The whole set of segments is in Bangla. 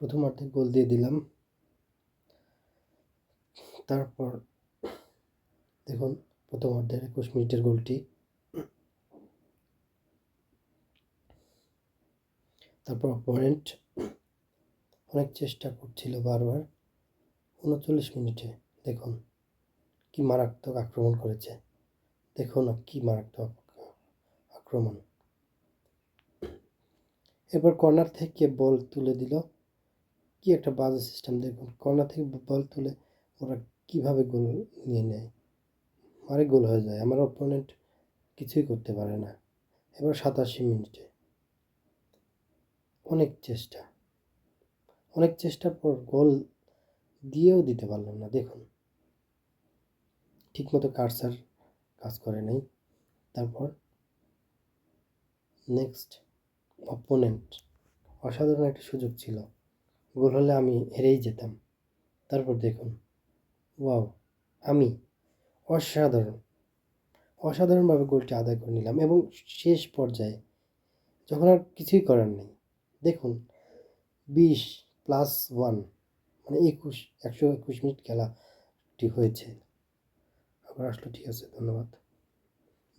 প্রথম অর্ধে গোল দিয়ে দিলাম। তারপর দেখুন, প্রথম অর্ধের একুশ মিনিটের গোলটি। তারপর অপোনেন্ট অনেক চেষ্টা করছিল বারবার। উনচল্লিশ মিনিটে, দেখুন, কি মারাত্মক আক্রমণ করেছে। দেখুন কি মারাত্মক আক্রমণ। এরপর কর্নার থেকে বল তুলে দিল। কি একটা বাজে সিস্টেম দেখুন। কর্নার থেকে বল তুলে ওরা কীভাবে গোল নিয়ে নেয়? আরে গোল হয়ে যায়। আমার অপোনেন্ট কিছুই করতে পারে না। এবার সাতাশি মিনিটে। অনেক চেষ্টা। অনেক চেষ্টার পর গোল দিয়েও দিতে পারলাম না। দেখুন। ঠিকমতো কারসার কাজ করে নাই। তারপর নেক্সট অপোনেন্ট অসাধারণ একটা সুযোগ ছিল। গোল হলে আমি হেরেই যেতাম। তারপর দেখুন, ওয়াও, আমি অসাধারণ। অসাধারণভাবে গোলটি আদায় করে নিলাম এবং শেষ পর্যায়ে যখন আর কিছুই করার নেই, দেখুন, বিশ প্লাস ওয়ান মানে একুশ, একশো একুশ মিনিট খেলাটি হয়েছে। আবার আসলো, ঠিক আছে, ধন্যবাদ।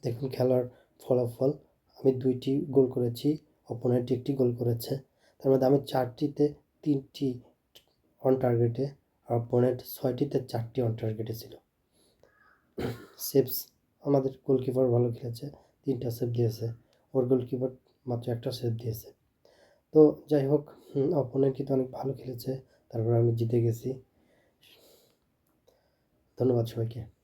দেখুন, খেলার ফলাফল, আমি দুইটি গোল করেছি অপোনেন্ট একটি গোল করেছে, তার মধ্যে আমি চারটিতে তিনটি অন টার্গেটে আর অপোনেন্ট ছয়টিতে চারটি অন টার্গেটে ছিল। সেভস, আমাদের গোলকিপার ভালো খেলেছে, তিনটা সেভ দিয়েছে। ওর গোলকিপার মাত্র একটা সেভ দিয়েছে। তো যাই হোক অপোনেন্ট কিন্তু অনেক ভালো খেলেছে, তারপর আমি জিতে গেছি। ধন্যবাদ সবাইকে।